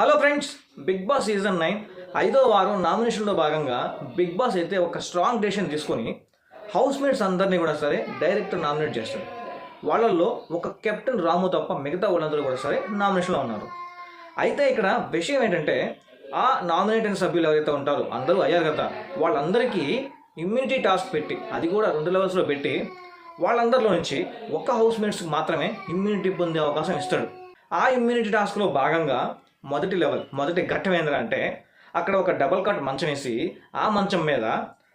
Hello friends big boss season nine ఐదో వారం నామినేషన్లో భాగంగా బిగ్ బాస్ అయితే ఒక స్ట్రాంగ్ డెసిషన్ తీసుకొని హౌస్ మేట్స్ అందరినీ కూడా సరే డైరెక్ట్ నామినేట్ చేస్తారు. వాళ్ళల్లో ఒక కెప్టెన్ రాము తప్ప మిగతా వాళ్ళందరూ కూడా సరే నామినేషన్లో ఉన్నారు. అయితే ఇక్కడ విషయం ఏంటంటే ఆ నామినేట్ అయిన సభ్యులు ఎవరైతే ఉంటారో అందరూ అయ్యారు కదా వాళ్ళందరికీ ఇమ్యూనిటీ టాస్క్ పెట్టి అది కూడా రెండు లెవెల్స్లో పెట్టి వాళ్ళందరిలో నుంచి ఒక్క హౌస్ మేట్స్కి మాత్రమే ఇమ్యూనిటీ పొందే అవకాశం ఇస్తాడు. ఆ ఇమ్యూనిటీ టాస్క్లో భాగంగా మొదటి లెవెల్ మొదటి ఘట్టం ఏంటంటే అక్కడ ఒక డబల్ కాట్ మంచం వేసి ఆ మంచం మీద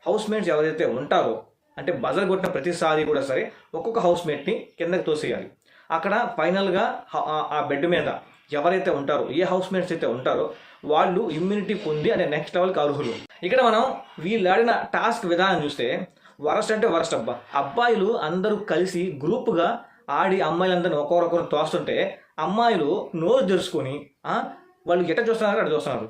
హౌస్ మేట్స్ ఎవరైతే ఉంటారో అంటే బజర్ కొట్టిన ప్రతిసారి కూడా సరే ఒక్కొక్క హౌస్ మేట్ని కిందకి తోసేయాలి. అక్కడ ఫైనల్గా ఆ- బెడ్ మీద ఎవరైతే ఉంటారో ఏ హౌస్ మేట్స్ అయితే ఉంటారో వాళ్ళు ఇమ్యూనిటీ పొంది అంటే నెక్స్ట్ లెవెల్కి అర్హులు. ఇక్కడ మనం వీళ్ళు ఆడిన టాస్క్ విధానం చూస్తే వరస్ట్ అంటే వరస్ట్ అబ్బా. అబ్బాయిలు అందరూ కలిసి గ్రూప్గా ఆడి అమ్మాయిలందరినీ ఒకరొకరు తోస్తుంటే అమ్మాయిలు నోరు తెరుచుకొని వాళ్ళు ఎట చూస్తున్నారు అక్కడ చూస్తున్నారు.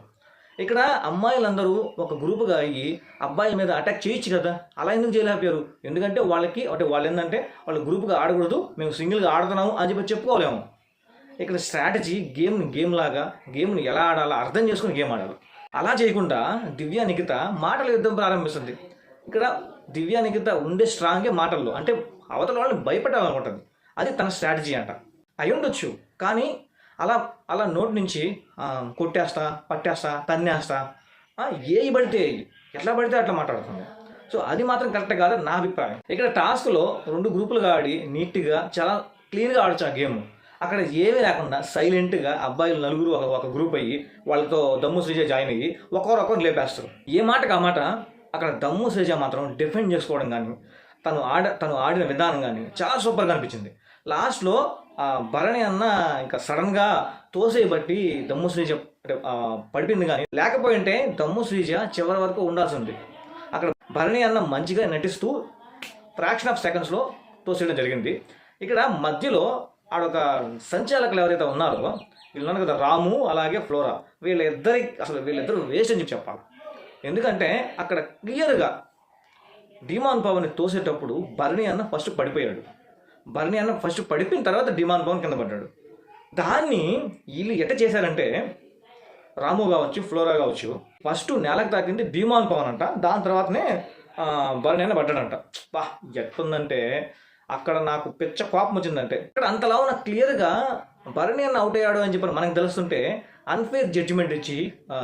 ఇక్కడ అమ్మాయిలందరూ ఒక గ్రూపుగా అయ్యి అబ్బాయిల మీద అటాక్ చేయొచ్చు కదా. అలా ఎందుకు చేయలేకపోయారు? ఎందుకంటే వాళ్ళకి అంటే వాళ్ళు ఏంటంటే వాళ్ళు గ్రూప్గా ఆడకూడదు మేము సింగిల్గా ఆడుతున్నాము అని చెప్పి చెప్పుకోలేము. ఇక్కడ స్ట్రాటజీ గేమ్ని గేమ్ లాగా గేమ్ని ఎలా ఆడాలో అర్థం చేసుకుని గేమ్ ఆడాలి. అలా చేయకుండా దివ్య నిఖిత మాటల యుద్ధం ప్రారంభిస్తుంది. ఇక్కడ దివ్య నిఖిత ఉండే స్ట్రాంగే మాటల్లో అంటే అవతల వాళ్ళని భయపెట్టాలనుకుంటుంది. అది తన స్ట్రాటజీ అంట. అయి ఉండొచ్చు కానీ అలా అలా నోటి నుంచి కొట్టేస్తా పట్టేస్తా తన్నేస్తా ఏ పడితే ఎట్లా పడితే అట్లా మాట్లాడుతుంది. సో అది మాత్రం కరెక్ట్ కాదు నా అభిప్రాయం. ఇక్కడ టాస్క్లో రెండు గ్రూపులుగా ఆడి నీట్గా చాలా క్లీన్గా ఆడచ్చు ఆ గేమ్. అక్కడ ఏమీ లేకుండా సైలెంట్గా అబ్బాయిలు నలుగురు ఒక ఒక గ్రూప్ అయ్యి వాళ్ళతో దమ్ము శ్రీజ జాయిన్ అయ్యి ఒకరొకరు లేపేస్తారు. ఏ మాటకు ఆ మాట? అక్కడ దమ్ము శ్రీజ మాత్రం డిఫెండ్ చేసుకోవడం కానీ తను ఆడ తను ఆడిన విధానం కానీ చాలా సూపర్గా అనిపించింది. లాస్ట్లో భరణి అన్న ఇంకా సడన్గా తోసేయబట్టి దమ్ము శ్రీజ అంటే, పడిపోయింది కానీ లేకపోయింటే దమ్ము శ్రీజ చివరి వరకు ఉండాల్సి ఉంది అక్కడ భరణి అన్న మంచిగా నటిస్తూ ఫ్రాక్షన్ ఆఫ్ సెకండ్స్లో తోసేయడం జరిగింది. ఇక్కడ మధ్యలో ఆడొక సంచాలకులు ఎవరైతే ఉన్నారో వీళ్ళు కదా రాము అలాగే ఫ్లోరా వీళ్ళిద్దరి అసలు వీళ్ళిద్దరు వేస్ట్ అని చెప్పి చెప్పాలి. ఎందుకంటే అక్కడ క్లియర్గా డిమాన్ పవన్ తోసేటప్పుడు భరణి అన్న ఫస్ట్ పడిపోయాడు. భరణి అన్న ఫస్ట్ పడిపోయిన తర్వాత డిమాన్ పవన్ కింద పడ్డాడు. దాన్ని వీళ్ళు ఎట్ట చేశారంటే రాము కావచ్చు ఫ్లోరా కావచ్చు ఫస్ట్ నేలకు తాకింది డిమాన్ పవన్ అంట దాని తర్వాతనే ఆ, భరణి అన్న పడ్డాడంట. బా ఎట్లుందంటే అక్కడ నాకు పిచ్చ కోపం వచ్చిందంటే ఇక్కడ అంతలా ఉన్న క్లియర్గా భరణి అన్న అవుట్ అయ్యాడు అని చెప్పి మనకు తెలుస్తుంటే అన్ఫేర్ జడ్జిమెంట్ ఇచ్చి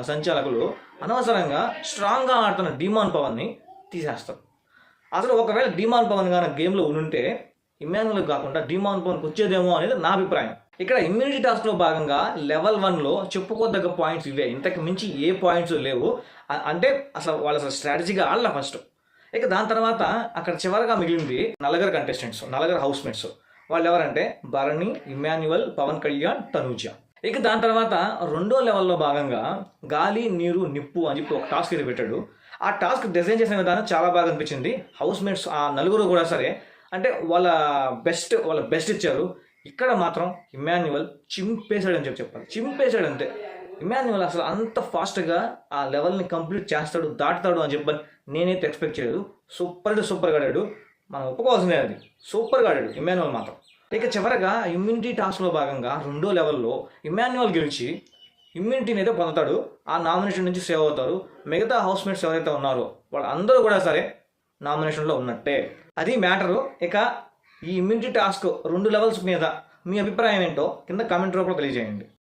సంచాలకులు అనవసరంగా స్ట్రాంగ్గా ఆడుతున్న డిమాన్ పవన్ని తీసేస్తారు. అసలు ఒకవేళ డిమాన్ పవన్ కానీ గేమ్లో ఉంటే ఇమ్మాన్యుల్ కాకుండా డిమాన్ పవన్కి వచ్చేదేమో అనేది నా అభిప్రాయం. ఇక్కడ ఇమ్యూనిటీ టాస్క్లో భాగంగా లెవెల్ వన్లో చెప్పుకోదగ్గ పాయింట్స్ ఇవే. ఇంతకు మించి ఏ పాయింట్స్ లేవు. అంటే అసలు వాళ్ళ అసలు స్ట్రాటజీగా ఆడల ఫస్ట్ ఇక దాని తర్వాత అక్కడ చివరగా మిగిలింది నలుగురు కంటెస్టెంట్స్ నలుగురు హౌస్ మేట్స్ వాళ్ళు ఎవరంటే భరణి ఇమాన్యువల్ పవన్ కళ్యాణ్ తనూజ. ఇక దాని తర్వాత రెండో లెవెల్లో భాగంగా గాలి నీరు నిప్పు అని చెప్పి ఒక టాస్క్ ఇది పెట్టాడు. ఆ టాస్క్ డిజైన్ చేసిన విధానం చాలా బాగా అనిపించింది. హౌస్ మేట్స్ ఆ నలుగురు కూడా సరే అంటే వాళ్ళ బెస్ట్ వాళ్ళ బెస్ట్ ఇచ్చారు. ఇక్కడ మాత్రం ఇమాన్యువల్ చింపేశాడు అని చెప్పి చెప్పాలి. చింపేశాడు అంతే ఇమాన్యువల్ అసలు అంత ఫాస్ట్గా ఆ లెవెల్ని కంప్లీట్ చేస్తాడు దాటుతాడు అని చెప్పని నేనైతే ఎక్స్పెక్ట్ చేయలేదు. సూపర్ అంటే సూపర్గా ఆడాడు. మనం ఒప్పుకోవాల్సిందే అది. సూపర్గా ఆడాడు ఇమాన్యువల్ మాత్రం. ఇక చివరగా ఇమ్యూనిటీ టాస్క్లో భాగంగా రెండో లెవెల్లో ఇమాన్యువల్ గెలిచి ఇమ్యూనిటీని అయితే పొందుతాడు. ఆ నామినేషన్ నుంచి సేవ్ అవుతారు. మిగతా హౌస్మేట్స్ ఎవరైతే ఉన్నారో వాళ్ళందరూ కూడా సరే నామినేషన్లో ఉన్నట్టే. అది మ్యాటరు. ఇక ఈ ఇమ్యూనిటీ టాస్క్ రెండు లెవెల్స్ మీద మీ అభిప్రాయం ఏంటో కింద కామెంట్ రూపంలో తెలియజేయండి.